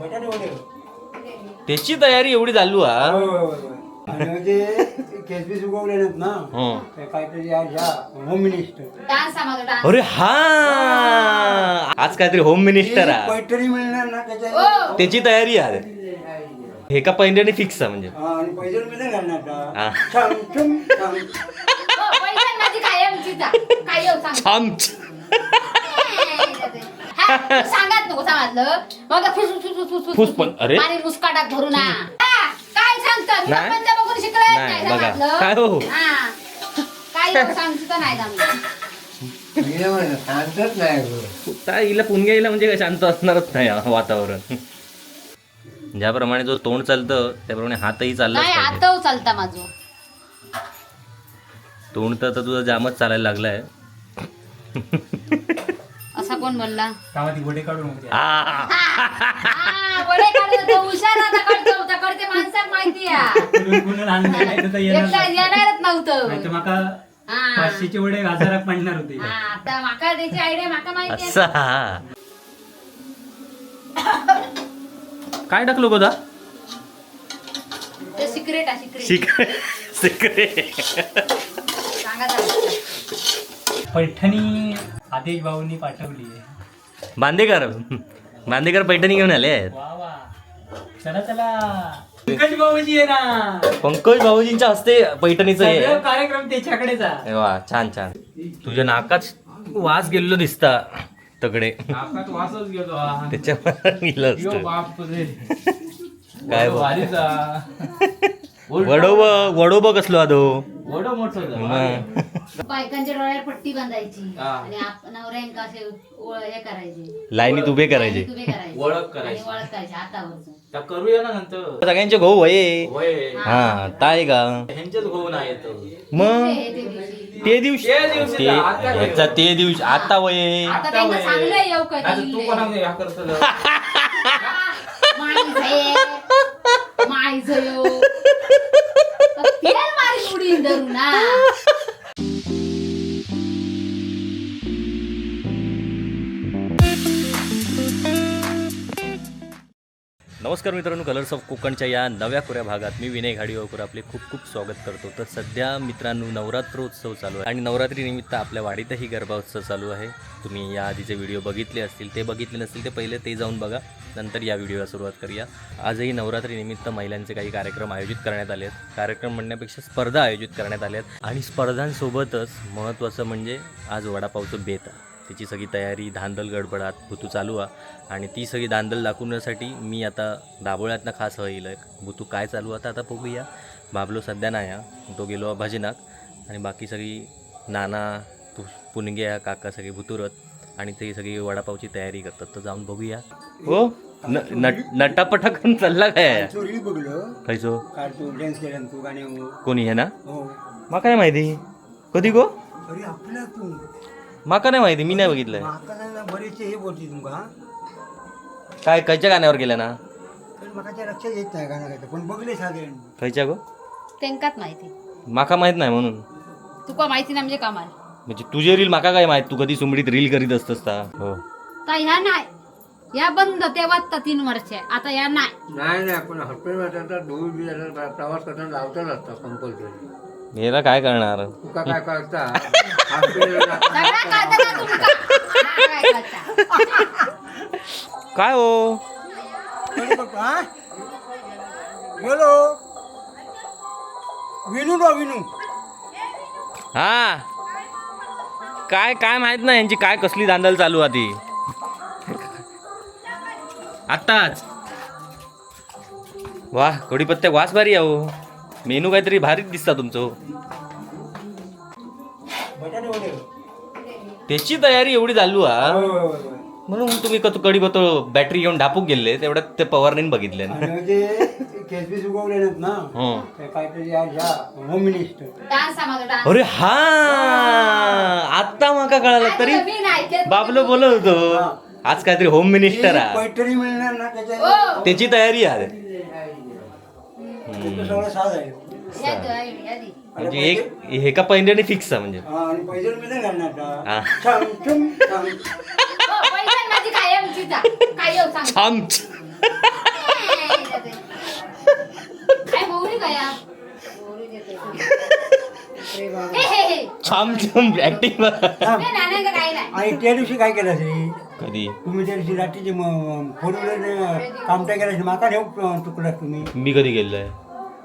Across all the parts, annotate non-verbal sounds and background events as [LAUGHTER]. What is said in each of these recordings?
बटाटे त्याची तयारी एवढी चालू हा होय, होय, होय, होय. आणि म्हणजे केसबी उगवले नाहीत ना हं. ते काहीतरी आज ह्या होम मिनिस्टर डान्स डान्स अरे हा आज काहीतरी होम मिनिस्टर आहे पैठणी मिळणार ना त्याच्या हो. त्याची तयारी आहे हे का पहिल्याने फिक्स आहे म्हणजे हा, आणि घालणार हा. का छाम, छुम, छाम. हो, पैठण माझी कायमचीच आहे. कायम छाम हा, तू सांगत नको समजलं मग फुस फुस फुस फुस फुस पण, अरे. पाणी मुस्काटात ना हा, काय सांगतं मी नाही. पंजा बघून शिकलोय नाही, नाही बघा. समजलं काय हो? हा. काय सांगतो नाही जमलं शांतच नाही गं. त्या हिला पुणग्याला म्हणजे काय शांत असणारच नाही हा वातावरण ज्याप्रमाणे जो तोंड चालतं त्याप्रमाणे हातही चाललाच पाहिजे आता चालता माझं तोंड तर आता तुझा जामच चालायला लागलाय कोण बोलला? कामात गोडे काढून होते. आ, हा, वडे काढत होतो, हुशार आता कडचं होता, कडचे माणसाला माहिती आहे. एकटा येणारच नव्हतं. माका हा. पाचशेचे वडे हजाराक होते. हा, आता माका त्याची आयडिया माका माहिती आहे. असा काय टाकलो गोदा ते सिक्रेट आहे सिक्रेट सिक्रेट सिक्रेट सांगा जरा. पैठणी आदेश भाऊनी पाठवली बांदेकर बांदेकर पैठणी घेऊन आले आहेत वा वा चला चला पंकज भाऊजी आहे ना पंकज भाऊजींच्या हस्ते पैठणीचं हे सगळं आहे. कार्यक्रम त्याच्याकडेच आहे. अरे वा छान छान तुझ्या नाकात वास गेलेलो दिसता तकडे नाकात वासच गेलो हा. त्याच्यावर गेलं यो असतं बाप रे काय बा? भारीच. वडोब वडोब कसलो आदो? वडो मोठं बायकांच्या डोळ्यात पट्टी बांधायची हा. आणि आप- नवऱ्यांका असे ओळ- हे करायचे. लाईनीत उभे करायचे. उभे करायचे. ओळख करायची. ओळख करायची हातावरचं त्या करूया ना नंतर. सगळ्यांचे भाऊ वये. हा. ताय का? ह्यांच्याच येत. मग? हे ते दिवशी. ते दिवशी ते दिवशी ते आता काय? याचा ते दिवशी आता वये. आता त्यांना सांगलंय येऊ काय आता तू कोणा या करतो? [LAUGHS] माय झयो [LAUGHS] तेल मारी उडीन धरू ना नमस्कार मित्रांनो कलर्स ऑफ कोकणच्या या नव्या कोऱ्या भागात मी विनय घाडीवकर आपले खूप खूप स्वागत करतो. तर सध्या मित्रांनो नवरात्रोत्सव चालू आहे. आणि नवरात्रीनिमित्त आपल्या वाडीतही गरबा उत्सव चालू आहे. तुम्ही या आधीचे व्हिडिओ बघितले असतील ते बघितले नसतील ते पहिले ते जाऊन बघा. नंतर या व्हिडिओला सुरुवात करूया. आजही नवरात्रीनिमित्त महिलांचे काही कार्यक्रम आयोजित करण्यात आले आहेत. कार्यक्रम म्हणण्यापेक्षा स्पर्धा आयोजित करण्यात आल्या आहेत. आणि स्पर्धांसोबतच महत्त्वाचं म्हणजे आज वडापावचं बेत त्याची सगळी तयारी धांदल गडबडात भुतू चालू आहे आणि ती सगळी धांदल दाखवण्यासाठी मी आता दाबोळ्यातनं खास होईल भुतू काय चालू आता आता बघूया. बाबलो सध्या नाही हा. तो गेलो भजनाक आणि बाकी सगळी नाना पु पुणग्या काका सगळे भुतुरत. आणि ते सगळी वडापावची तयारी करतात. तर जाऊन बघूया. हो? नटापटा करून चालला काय? खायचो तू तू कोणी हे ना? हो. माका नाही माहिती? कधी गो? तू माका नाही माहिती मी नाही बघितलंय. ना हे बोलते तुमका काय खायच्या गाण्यावर गेल्या ना? तर माका त्या लक्षात येत नाही गाणं काय पण बघले साधारण. खायच्या गो? त्यांकाच माहिती. माका माहीत नाही म्हणून. तुका माहिती ना म्हणजे कमाल. म्हणजे तुझे रील माका काय माहीत? तू कधी सुमडीत रील करीत असतस का हो. तर ह्या नाही. या बंद तेव्हा तर तीन वर्ष. आता या नाही. नाही नाही पण हॉस्पिटल दूर बी जातात, प्रवास करताना लावताच असतात कंपल्सरी मेरा काय करणार? तुका काय कळता? [LAUGHS] हा, काय हो? गेलो विनू बा विनू. हा. काय काय माहीत नाही यांची काय कसली दांदल चालू आधी आत्ताच. वा कढीपत्त्या वास भारी आहे हो. मेनू काहीतरी भारीच दिसता तुमचं त्याची तयारी एवढी चालू हा? म्हणून तुम्ही कधी कढीपत्त बॅटरी घेऊन डापूक गेले तेवढ्यात ते पवारने बघितले ना. आणि म्हणजे केसबी उगवले नाहीत ना हं. ते काहीतरी आज ह्या होम मिनिस्टर डान्स आहे माझा डान्स अरे हा! आता माका कळालं तरी मी नाही ते- बाबलो बोलत होतो. आज काहीतरी होम मिनिस्टर आहे पैठणी मिळणार ना त्याच्या हो. त्याची तयारी आहे. ते सगळं साध. म्हणजे एक हे का पहिल्याने फिक्स आहे म्हणजे? हा, आणि पैसे मिळेल घालणार हा. का छाम, छुम, छाम. हो, पैठण माझी कायमचीच आहे. कायम सांग. छाम काय मोहरी काय या? हे, हे, हे. छाम छाम ऍक्टिंग हे नाण्यांचं काही नाही. आणि त्या दिवशी काय केलं असे कधी? तुम्ही त्या दिवशी रात्रीची फोर व्हीलर कामटा केला माका ठेव चुकलात तुम्ही. मी कधी गेलोय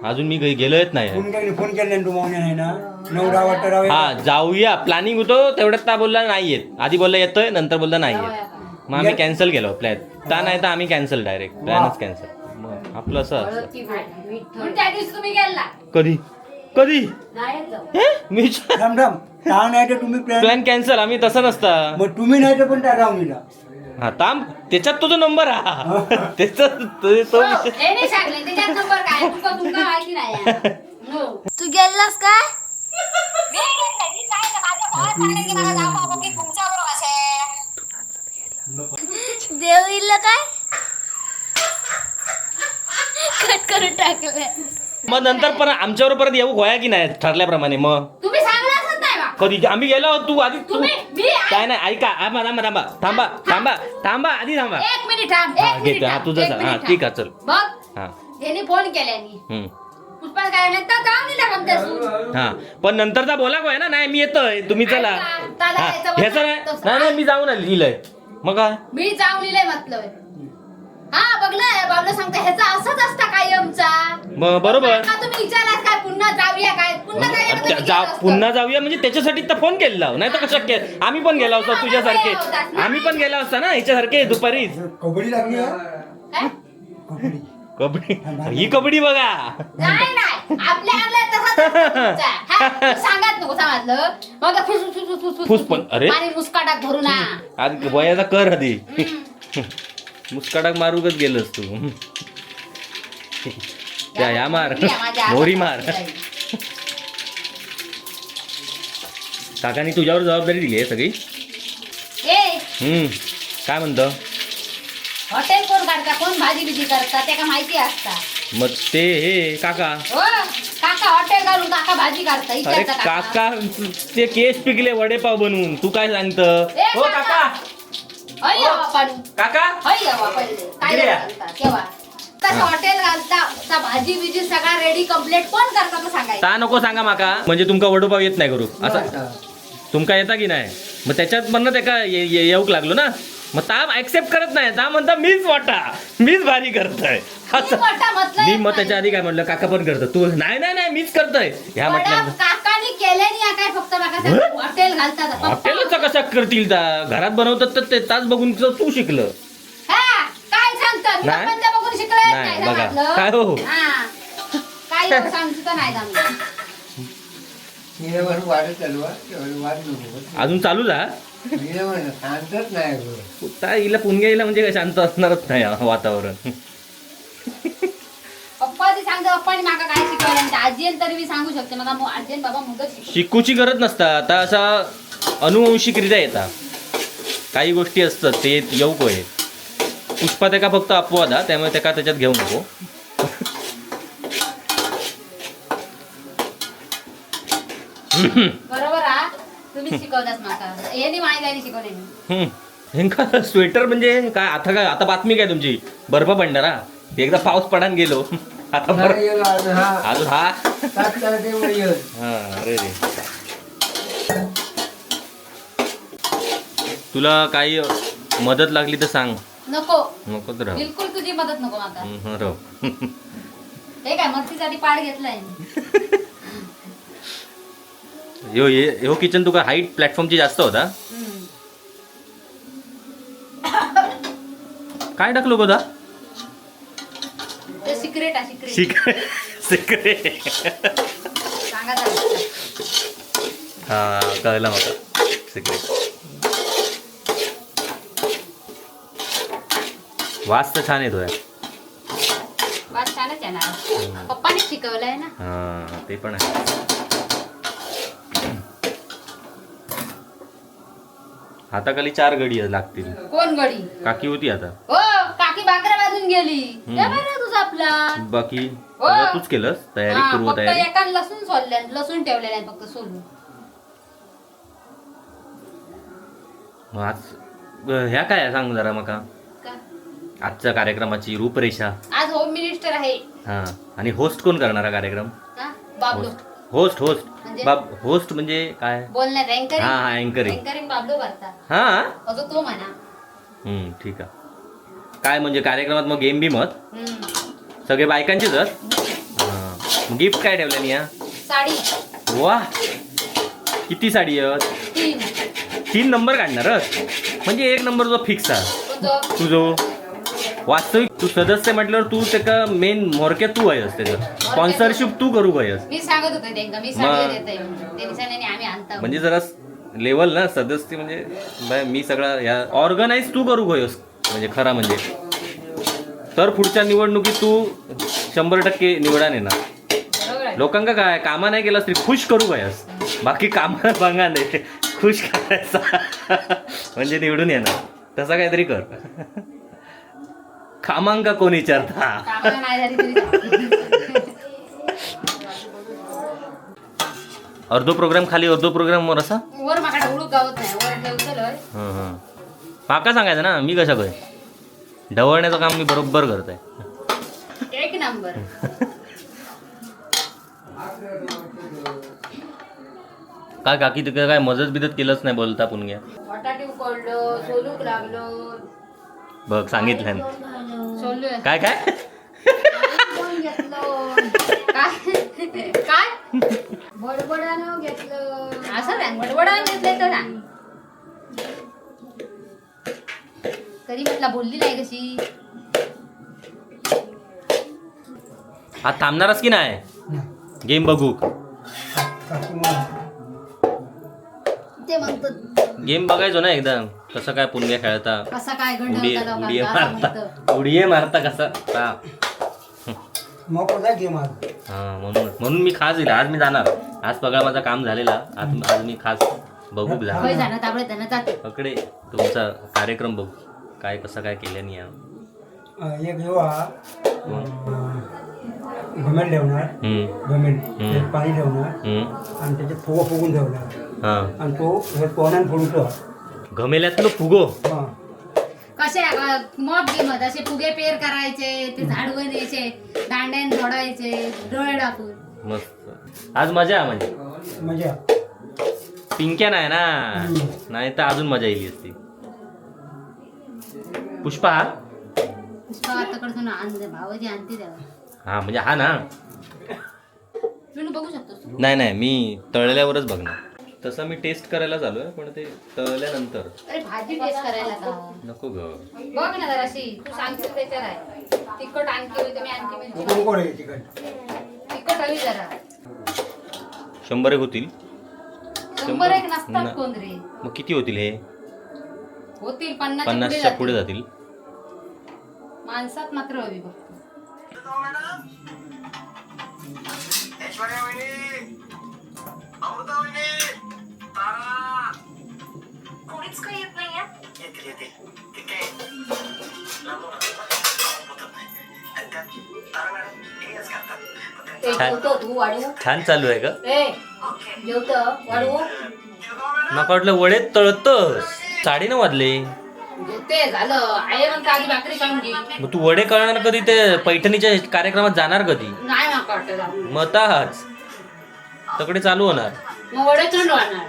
अजून मी कधी गेलोयच नाही. कोणी काही फोन केला तू मावण्या नाही ना? नऊ दहा वाजता राव हा जाऊया. प्लॅनिंग होतो तेवढ्यात ता बोलला नाही येत. आधी बोलला येतोय नंतर बोलला नाही येत. मग आम्ही कॅन्सल केलो प्लॅन ता नाही तर आम्ही कॅन्सल डायरेक्ट प्लॅनच कॅन्सल आपलं असं असतं. म्हणून त्या दिवशी तुम्ही गेला? कधी? कधी? नाही येत जाऊ. हे? मी थांब थांब. ता नाही तर तुम्ही प्लॅन प्लॅन कॅन्सल आम्ही तसं नसता. मग तुम्ही नाही तर पण त्या राहून दिला हा ताम त्याच्यात तुझा नंबर हा. [LAUGHS] त्याचा तो- तो हो, विषय- हे नाही सांगले. त्याच्यात नंबर काय? तुका तुमका माहिती नाही? आहे. हो. तू गेलास काय? देव इल्ल काय? कट करून टाकलं मग नंतर पण आमच्यावर परत येऊ गोया की नाही ठरल्याप्रमाणे मग? तुम्ही नाही बा. कधी? आम्ही गेलो तू आधी तू तुम्ही मी काय नाही ऐका. थांबा थांबा थांबा. थांबा थांबा थांबा आधी थांबा. एक मिनिट थांब हा, एक मिनिट घेतो. हा, थांब, तुझं एक सांग. मिनिट हा. ठीक आहे, चल. बघ हा. फोन केल्यानी हम्म. पुष्पा काय त्यासून. हा. पण नंतरचा बोला गोया ना. नाही मी येतोय. तुम्ही चला. ऐका, दादा, हा, याचं ह्याचं नाही तसं- नाही, नाही मी जाऊन आली लिहिलंय. मग काय? मी जाऊन लिहिलंय म्हटलं हा बघलं बाबला सांगतो ह्याचा असंच असता कायमचा. बरोबर. का तुम्ही विचारलात काय पुन्हा जाऊया काय? पुन्हा काय अरे तुम्ही त्या- जा विचारलं असतं. पुन्हा जाऊया म्हणजे त्याच्यासाठी तर फोन केला. नाही तर शक्य आम्ही पण गेला असतो तुझ्यासारखे. आम्ही पण गेला असता ना ह्याच्यासारखे दुपारीच. कबड्डी लागली हा? काय? कबड्डी. कबड्डी? ही कबड्डी बघा. नाही नाही. आपल्या आपल्या तसाच असतो तुमचा. हा, तू सांगत नको समजलं मग फुस फुस फुस फुस फुस पण, अरे. मुस्काटात धरू ना आज वयाचा कर आधी. मुस्काटाक मारूकच गेलस तू. त्या ह्या मार. या माझ्या मोरी मार. काकानी तुझ्यावर जबाबदारी दिली आहे सगळी? हम्म. काय म्हणतं? हॉटेल कोण काढता? कोण भाजी बिजी करता? ते का माहिती असता? मग ते हे काका. हो काका हॉटेल घालून काका भाजी काढता अरे इकडचा काका ते केस पिकले वडेपाव बनवून. तू काय सांगत? हो काका. काका? इकडे या. हॉटेल घालता? ता भाजी बिजी सगळा रेडी कंप्लीट कोण करता तो सांगायचं? ता नको सांगा माका. म्हणजे तुमका वडोपाव येत नाही करू. असं? तुमका येता की नाही? मग त्याच्यात म्हणणं ते का ये- ये- येऊक लागलो ना? मग ता ऍक्सेप्ट करत नाही. ता म्हणता मीच वाटा. मीच भारी करतोय. असं. मी मोठा म्हटलं मी येत मग. त्याच्या आधी काय म्हणलं काका पण करतो तू नाही नाही नाही मीच करतोय. ह्या म्हटलं काकानी केले नाही या काय फक्त बघा हॉटेल घालतात. हॉटेलचा कसा करतील ता? घरात बनवतात तर ते तास बघून तू शिकलं. हा, काय नाही. बघा. काय हो? हा. अजून चालू जा शांतच नाही हिला म्हणजे काय शांत असणारच नाही हा वातावरण. पप्पा ते सांगतो पप्पानी माका काय शिकवलं आणि आजीन तरी मी सांगू शकते मग आजीन बाबा मुदत शिकव शिकूची गरज नसता. आता असा अनुवंशिकरित्या येता. काही गोष्टी असतात ते येऊ कोय पुष्पा त्याका फक्त अपवाद हा? त्यामुळे त्याका त्याच्यात घेऊ नको? बरोबर. तुम्ही शिकवतास माका हे शिकवले हम्म. स्वेटर म्हणजे काय? आता काय? आता बातमी काय तुमची? बर्फ पडणार हा? एकदा पाऊस पडान गेलो. [LAUGHS] आता बर्फ अजून हा? हा हा अरे रे. तुला काही मदत लागली तर सांग. नको. नको तर राहू. बिलकुल तुझी मदत नको माका हम्म, राहू. [LAUGHS] हे काय मस्तीसाठी पाड घेतलाय. [LAUGHS] ह्यो हे- ह्यो किचन तुका हाईट प्लॅटफॉर्मची जास्त होता. काय टाकलो गोदा सिक्रेट आहे सिक्रेट. हा कळलं मला सिक्रेट वास तर छान येतोय. वाद छानच येणार. पप्पाने शिकवलंय ना. हा ते पण आहे. हाताखाली चार गडी लागतील. कोण गडी? काकी होती आता. हो काकी बाकऱ्या बाजून गेली. हम्म. ते बरं तुझा आपला? बाकी हो. सगळं तूच केलंस? तयारी हा, पूर्व फक्त तयारी? एका लसूण सोडल्या लसूण ठेवलेल्या आहेत फक्त सोलून मग आज ह्या काय आहे? सांग जरा मका. का? आजच्या कार्यक्रमाची रूपरेषा. आज होम मिनिस्टर आहे. हां आणि होस्ट कोण करणार हा कार्यक्रम? हा बाबलू. Host host. म्हणजे? बाब होस्ट म्हणजे काय? बोलण्यात हा अँकरिंग हा अँकरिंग अँकरिंग बाबलू करता हां? अजून तो म्हणा. हम्म, ठीक आहे. काय म्हणजे कार्यक्रमात मग गेम बी मत हम्म. सगळे बायकांचेच हां. गिफ्ट काय ठेवलं या साडी. वा किती साडी आहेत? तीन. तीन नंबर काढणारच? म्हणजे एक नंबर जो फिक्स आहे. तुझं तुझो? वास्तविक तू सदस्य म्हटल्यावर तू त्याका मेन मोरक्या तू आहेस त्याचं स्पॉन्सरशिप तू. करू आहेस मी सांगत होते त्यांना मी मग. साडी देते टेन्शन आम्ही आणता. म्हणजे जरा लेवल ना सदस्य म्हणजे बाय मी सगळा या ऑर्गनाईज तू करू गयोस म्हणजे खरा म्हणजे. तर पुढच्या निवडणुकीत तू शंभर टक्के निवडान येणार. आहे. लोकांका काय कामा नाही केलास तरी खुश करू गयस बाकी कामा [LAUGHS] बघा नाही खुश करायचा. [LAUGHS] म्हणजे निवडून येणार. तसा काहीतरी कर. [LAUGHS] कामांका कोण विचारता अर्धो प्रोग्राम खाली अर्धो प्रोग्राम वर असा? वर माका गावत नाही? वर ठेवतलोय हं, हं. माका सांगायचं ना मी कशा काय ढवळण्याचं काम मी बरोबर करतोय. एक नंबर. काय काकी तिकडे काय मदत बिदत केलंच नाही बोलता पुणग्या? बटाटे उकडलो सोलूक लागलो. बघ सांगितलं. सोलू काय काय? घेतलो. काय? काय बडबडानं घेतलं. असं घेतलंय तर ना तरी म्हटलं बोलली नाही कशी? हा थांबणारच की नाही? गेम बघू. ते म्हणतात. गेम बघायचो ना एकदा कसं काय पुणग्या खेळता? कसा काय गंड उडी होता उडी लोकांचा असं म्हणतं. मारता उडी मारता कसा? हा. हा, म्हणून म्हणून मी खास दिला आज मी जाणार. आज पगार माझं काम झालेला. आज आज मी खास बघू होय जाणार. जाणं ताबडे त्यांना जाते. पकडे. तुमचा कार्यक्रम बघू. काय कसं काय केल्याने या अं, एक हा घमेल ठेवणार. हम्म, घमेल हम्म. त्यात पाणी ठेवणार. हम्म, आणि त्याच्यात फुगो फुगून ठेवणार. हा. आणि तो हे तोंडान फोडतो घमेल्यातलं फुगो. हा. कसे मॉप गेमत असे फुगे पेर करायचे ते झाडवून यायचे दांड्यान झोडायचे डोळे टाकून मस्त. आज मजा आहे म्हणजे. मजा. पिंक्या नाही ना? हम्म. नाही तर अजून मजा येईल असती. पुष्पा आणते आणते तेव्हा हा म्हणजे हा ना? तुम्ही बघू शकतो नाही नाही मी तळल्यावरच बघणार. तसं मी टेस्ट करायला चालू आहे पण ते तळल्यानंतर. अरे भाजी टेस्ट करायला का नको ग. बघ ना जराशी तू सांगशील त्याच्यावर आहे. तिखट आणखी होईल तर मी आणखी मिरची कोण कोण आहे तिकड तिखट. हवी जरा. शंभर एक होतील. शंभर एक ना. नसतात कोण रे. मग किती होतील हे? होतील पन्नास पन्नासच्या पुढे जातील. माणसात मात्र हवी बघ छान. जेवतो तू वाढू छान चालू आहे का ए जेवतो वाढू वाटलं वडेत तळतस. साडेनऊ वाजले. ते झालं. आहे म्हणता आधी भाकरी खाऊन घे. मग तू वडे कळणार कधी? ते पैठणीच्या कार्यक्रमात जाणार कधी? नाही माका वाटतं जाऊ. मग आताच तकडे चालू होणार. मग वडे थंड वाढणार.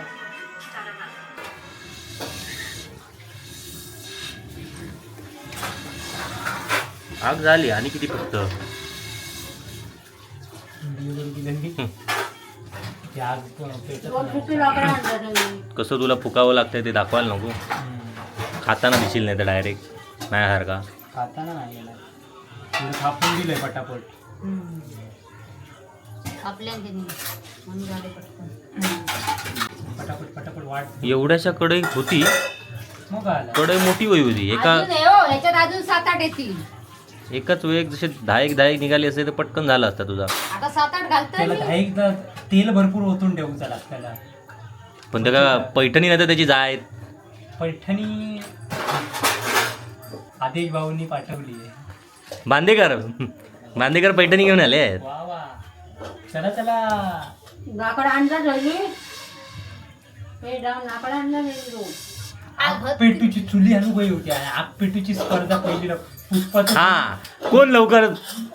आग झाली आणि किती फक्त? कसं तुला फुकावं लागतंय ते दाखवायला नको. खाताना दिशील नाही तर डायरेक्ट नाही खाताना थापून दिलंय पटापट. पटापट पटापट वाट एवढ्याशा कडे होती? कडे मोठी वय होती. एका हो अजून सात आठ येतील. एकाच वेळेत जसे दहा एक दहा एक निघाली असते तर पटकन झाला असता तुझा. आता सात आठ घालतोय त्याला मी. दहा एकदा तेल भरपूर ओतून ठेवूचा लागताला पण त्या का पैठणी नाही तर त्याची जाय. पैठणी आदेश भाऊंनी पाठवली आहे. बांदेकर बांदेकर पैठणी घेऊन आले आहेत. वा वा. चला चला. लाकडं आणला झाली हे जाऊन लाकडं आणला. आग पेटूची चुली आणू काही होती. आणि आग पेटूची स्पर्धा पहिली ना पुष्पाचं हा कोण लवकर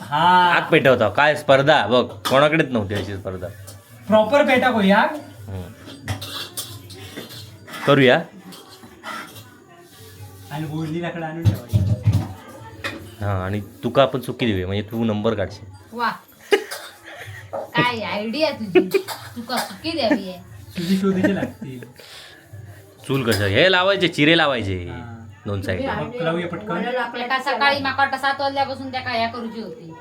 हा. आग पेटवता? काय स्पर्धा? बघ कोणाकडेच नव्हती अशी स्पर्धा. प्रॉपर पेटा करूया. करूया. आणि बोलली लाकडं आणून ठेवायची. हा आणि तुका आपण चुकी देऊया म्हणजे तू नंबर काढशील. वा. काय आयडिया तुझी? तुका चुकी द्यावी आहे. तुझी लागतील. चूल कसं हे लावायचे चिरे लावायचे. हा. दोन साईड लावूया पटकन. एका सकाळी माका वाटतं सात वाजल्यापासून त्या काय करूची होती.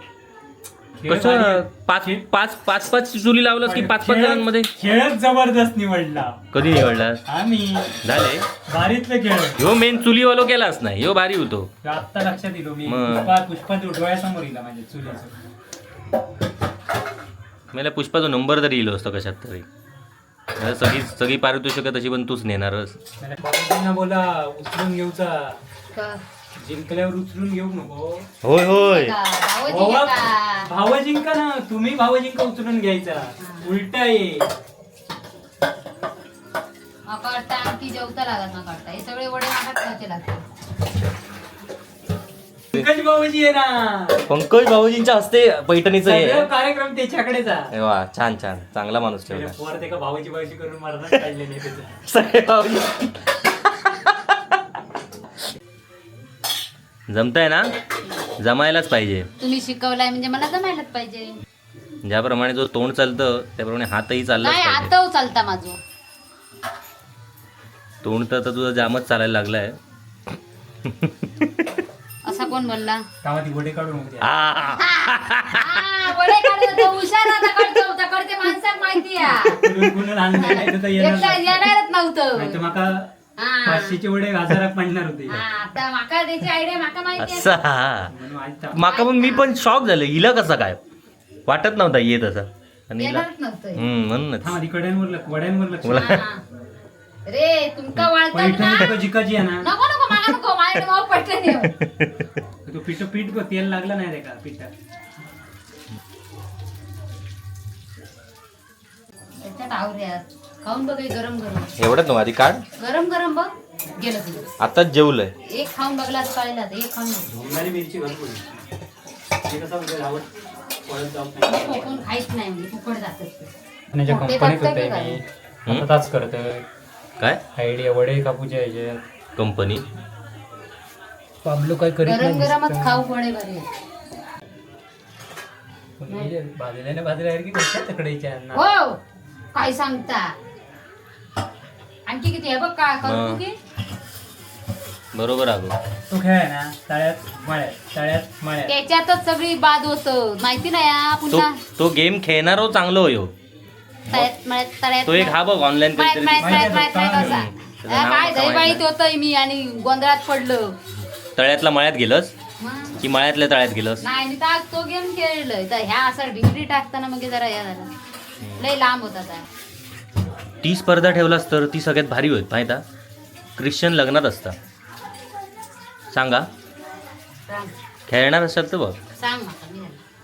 कसं. पाच पाच पाच पाच चुली लावलं की पाच पाच जणांमध्ये? खेळच जबरदस्त निवडला. कधी निवडला? आम्ही. झाले. भारीतलं खेळ. ह्यो मेन चुलीवालो केलाच नाही ह्यो भारी होतो. आता लक्षात दिलो मी. मग. पुष्पा पुष्पा डोळ्यासमोर येईल माझ्या चुलीचं. मला पुष्पाचा नंबर तरी येलो असतो कशात तरी. सगळी सगळी पारितोषिकं तशी पण तूच नेणारच बोला उचलून घेऊचा का? जिंकल्यावर उचलून घेऊ नको. होय होय. भावा- जिंका ना तुम्ही भाव जिंका उचलून घ्यायचा. उलटा ये. माका वाटतं आणखी जेवता लागत माका वाटतं. हे सगळे वडे खायचे लागतात. पंकज भाऊजी आहे ना. पंकज भाऊजींच्या हस्ते पैठणीचं हे. सगळं आहे. कार्यक्रम त्याच्याकडेच आहे. अरे वा छान छान. चांगला माणूस ठेवला त्याच्या पोर ते का भावाची भाऊजी करून मरणाच काढले नाही त्याचं. सगळे भाऊजी. जमताय ना? जमायलाच पाहिजे. तुम्ही शिकवलाय म्हणजे मला जमायलाच पाहिजे. ज्याप्रमाणे जो तोंड चालतं त्याप्रमाणे हातही चाललाच पाहिजे. आता चालता माझं. तोंड तर आता तुझा जामच चालायला लागलाय. कोण बोलला? ती काढून वडे काढत होतो, हुशार आता काढतो होता कडते माणसाक माहिती आहे. कुणून- कुणून आणलं नाही तर येणार एकटा नाही. येणारच नाही तर नव्हतं माका हा. पाचशेचे वडे हजारात पडणार होते. हा, आता माका त्याची आयडिया माका माहिती आहे. असा म्हणून आज ता- माका पण मी पण शॉक झालं. हिला कसं काय? वाटत नव्हता येत असं. आणि हिला येणारच नव्हतं. हम्म म्हणूनच. थांब आधी कड्यांवर लक्ष वड्यांवर लक्ष मला- हा. रे तुमका ना? तुका जिकाची आहे ना. नको नको माझ्या पटकन ये. तो पीठ पीठ गो तेल लागलं नाही रे का पिठात? याच्यात आवऱ्यात खाऊन बघ हे गरम गरम. एवढंच आधी काढ. गरम गरम बघ. गेलं तुझं. आताच जेवलंय. एक खाऊन बघला तर एक खाऊन बघ. मिरची घालून ते कसं रावत पळत जाऊ नाही कोकण खायच नाही म्हणजे फुकट जातात ते. पुण्याच्या मोठे कंपनीत कापताय होते का मी हम्म? आता ताच करतोय. काय? आयडिया वडे कापूच्या ह्याच्यात कंपनी पाबलो काय करीत गरम गरमच. खाऊ पडे हे की तकडायच्या हो काय सांगता? आणखी किती आहे बघ करू हा. की? बरोबर अगो. तो खेळ आहे ना तळ्यात मळ्यात तळ्यात मळ्यात. त्याच्यातच सगळी बाद होत. माहिती नाही हा तो पुन्हा. तो गेम खेळणारो चांगलो होयो तळ्यात मळ्यात तळ्यात तो एक हा बघ ऑनलाईन मळ्यात काहीतरी मळ्यात मळ्यात मळ्यात मळ्यात हम्म. असा. हा, काय होतय मी आणि गोंधळात पडलो. तळ्यातला मळ्यात गेलस. की मळ्यातल्या तळ्यात गेलस? नाही मी तो गेम खेळलोय. तर ह्या असा डिग्री टाकताना मग जरा या झाला लय लांब होता त्या ती स्पर्धा ठेवलास तर ती सगळ्यात भारी होईल माहिती? ख्रिश्चन लग्नात असता. सांगा. खेळणार असेल तर बघ.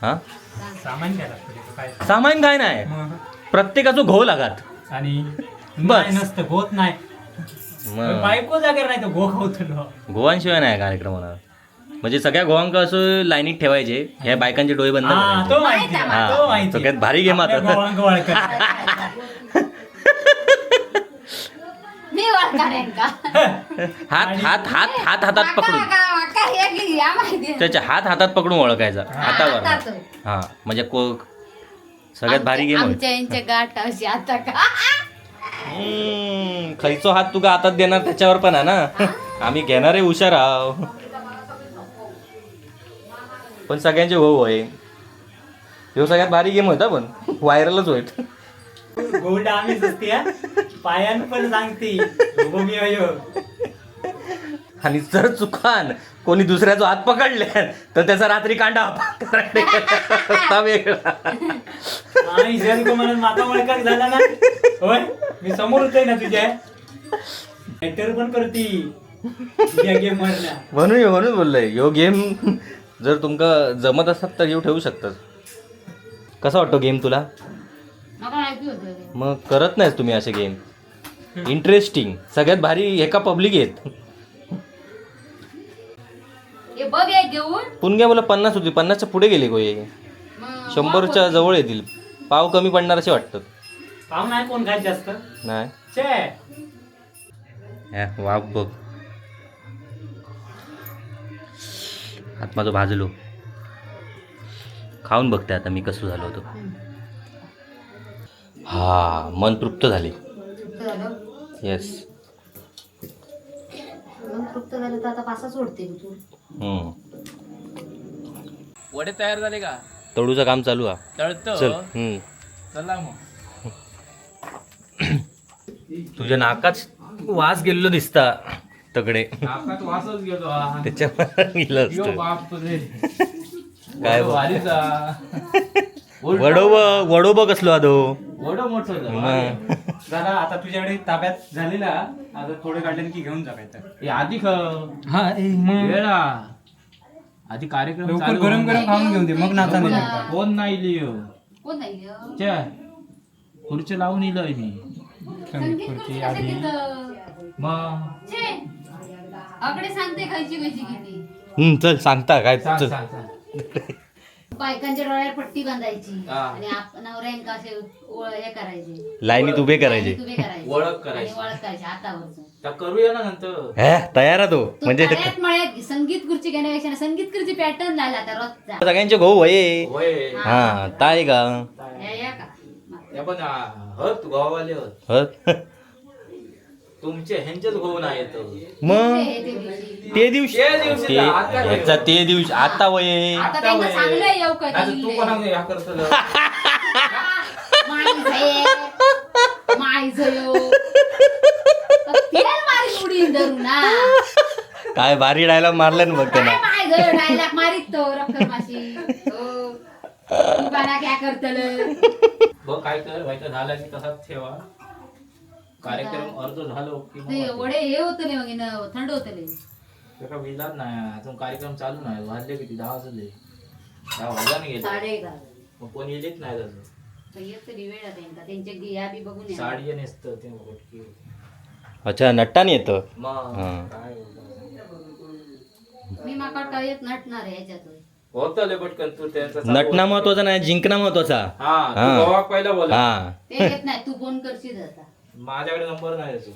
हा? सांग. सामान काय? नाही. प्रत्येकाचं घो लागात. आणि बस. नसतं गोत नाही. मग. बायको जागर नाही तर गो गोवांशिवाय नाही कार्यक्रमाला. म्हणजे सगळ्या गोवांक असं लाईनीत ठेवायचे ह्या बायकांचे डोळे बंद हा सगळ्यात भारी game आता. हात हात हात हात हातात पकडून. हे. त्याच्या हात हातात पकडून ओळखायचा. हातावर. हा म्हणजे को सगळ्यात भारी गेम गाठ आता का? हम्म, खयचो हात तुका आता देणार त्याच्यावर पण आहे ना? आम्ही घेणारे हुशार आहो पण सगळ्यांचे हो होय. ह्यो सगळ्यात भारी गेम होता पण व्हायरलच होईल गोल्ड आम्हीच असते हा. पायान पण सांगते मी अयो आणि जर चुकान कोणी दुसऱ्याचा हात पकडले तर त्याचा रात्री कांडा वेगळा. आणि जर को म्हणून माता वळखाक झाला ना. होय मी समोर होतोय ना तुझ्या. पण करती. तुझ्या गेम मरल्या म्हणून म्हणून बोललोय ह्यो गेम जर तुमका जमत असतात तर येऊ ठेवू शकतात कसा वाटतो गेम तुला? मला माहिती होतं मग करत नाहीस तुम्ही असे गेम. इंटरेस्टिंग सगळ्यात भारी एका पब्लिक आहेत पुणग्या मला पन्नास होती पन्नासच्या पुढे गेले गोये शंभरच्या जवळ येतील. पाव कमी पडणार असे वाटतात. पाहून नाही कोण खायचं जास्त? नाही. वाफ बघ. हात माझं भाजलो. खाऊन बघते आता मी कसं झालो होतो. हा मन तृप्त झाले. येस मग तृप्त झालं तर आता पासा सोडते तू. वडे तयार झाले का तळूचं काम चालू हा तळतो चल हम्म. चला मग तुझ्या नाकाच वास गेलेलो दिसता तकडे नाकात वासच गेलो हा. त्याच्यावर मिलं यो असतं. बाप रे काय बघ. वारीचा. उलटा [LAUGHS] वडोब वडोब कसलो आदो वडो मोठं झालं. मग. झाला आता तुझ्याकडे ताब्यात झालेला आता थोडे काढले की घेऊन जा आधी ख हा वेळा आधी कार्यक्रम लवकर चालू गरम गरम खाऊन घेऊन दे मग नाचा नाही. कोण नाही लिहियो कोण नाही? च्या खुर्ची लावून इलय मी संगीत खुर्ची कशी तिथं? मग छे. आकडे सांगते खायची खायची किती हम्म, चल सांगता काय सांग चल. सांग सांग बायकांच्या डोळ्यावर पट्टी बांधायची हा. आणि आप- नवऱ्यांका असे ओळ- हे करायचे लाईनीत उभे करायचे तुम्ही करायचे [LAUGHS] ओळख करायची. आणि ओळख करायची हातावरचं करूया ना नंतर. हे तयार आहे तो. म्हणजे तळ्यात मळ्यात संगीत खुर्ची घेण्यापेक्षा संगीत खुर्ची पॅटर्न झाला आता रोजचा. सगळ्यांचे भाऊ वये. होय हा. ताय का? या- या का? त्या पण आ, हत गोवावाले हत हत. तुमचे ह्यांचेच भाऊ नाही येत मग? हे ते दिवशी. ते दिवशी? ते दिवशी ते आता काय? ह्याचा ते दिवशी. आता वये. आता त्यांना चांगलं येऊ का आता तू कोणा करतल [LAUGHS] तेल मारी उडी धरू ना. काय भारी डायलॉग मारला ना बघ काय त्याला डायलॉग मारित तो रक्कम माशी हो. क्या करतल? बघ काय कर व्हायचं झालं की तसाच ठेवा. कार्यक्रम अर्ध झालो की ते मग वडे हे होतले मग इन थंड होतले. त्याचा विलाच नाही अजून कार्यक्रम चालू नाही. वाजले किती? दहा वाजले. दहा वाजल्याने गेले. साडे मग कोण येलेच नाही तसं येतली वेळ आता त्यांचा त्यांच्या गिया बी बघून या. साडी नेसतं ते मग अच्छा नट्टाने येतं? मग हा. काय? मी माका काय येत नटणार आहे ह्याच्यात होतं लय पटकन तू त्यांचा चालू नटना होतं. महत्त्वाचा नाही जिंकणं महत्त्वाचा. हा हा. तू गोवाक पहिला बोला. हा. ते येत नाही तू फोन करशील आता. माझ्याकडे नंबर नाही त्याचा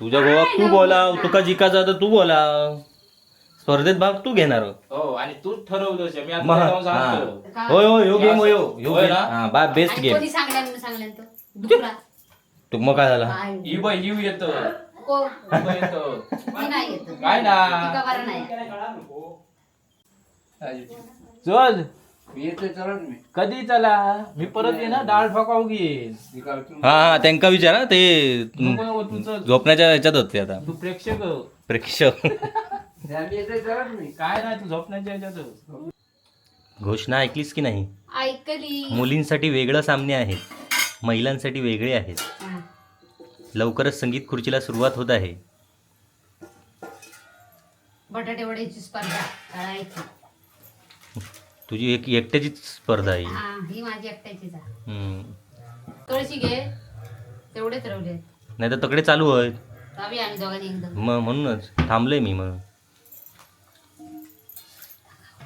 तुझ्या गोवात तू बोला तुका जिकाचा तर तू बोला स्पर्धेत भाग तू घेणार हो. आणि तूच ठरवलं मी आता मग, जाऊन हा. सांगतो. होय होय यो गेम होय हो. यो होय गेम ना? हा बा बेस्ट आणि गेम कोणी सांगल्यान सांगल्यान तो दुसरा. तू मग काय झाला? काय? ही बाई लिव येतं. को ही बाई येतं. ती नाही येत. काय ना? ती का बरं नाही. चल. कधी चला? मी परत ये ना डाळ ठोकाव घेईन. हा हा त्यांका विचारा ते नको नको तुझं झोपण्याच्या ह्याच्यात होते आता. तू प्रेक्षक प्रेक्षक. चला मी काय नाही तू झोपण्याच्या ह्याच्यात घोषणा ऐकलीस की नाही? ऐकली मुलींसाठी वेगळं सामने आहेत. महिलांसाठी वेगळे आहेत. हा. लवकरच संगीत खुर्चीला सुरुवात होत आहे. बटाटे वड्याची स्पर्धा तुझी एक एकट्याचीच स्पर्धा आहे. हा ही माझी एकट्याचीच. कळशी घे. तेवढेच रवले नाही तर तकडे चालू आहेत दोघांनी मग म्हणूनच थांबलोय मी मग.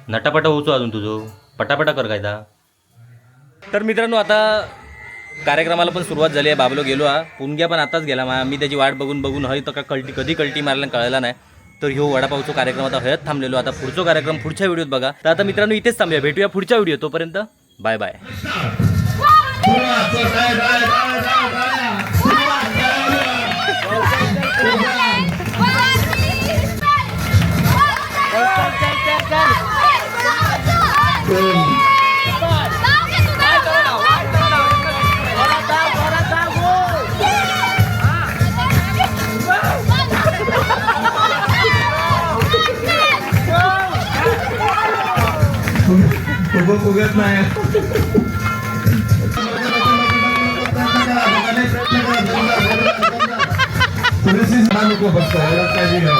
नटापटा होतो अजून तुझं पटापटा कर काय तर मित्रांनो आता कार्यक्रमाला पण सुरुवात झाली आहे बाबलो गेलो हा पुणग्या पण आताच गेला मा मी त्याची वाट बघून बघून हय तर का कल्टी कधी कल्टी मारला कळला नाही तर ह्यो वडापावचा कार्यक्रम आता हयत थांबलेलो आता पुढचा कार्यक्रम पुढच्या व्हिडिओत बघा तर आता मित्रांनो इथेच थांबूया भेटूया पुढच्या व्हिडिओ तोपर्यंत बाय बाय फुगत नाही थोडीशी नको फक्त एवढं काळजी घ्या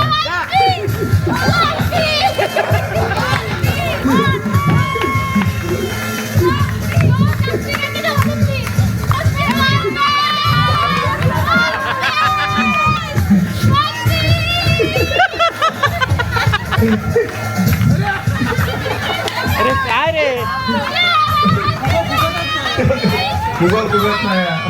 Thank you. Kuzak uzatma ya.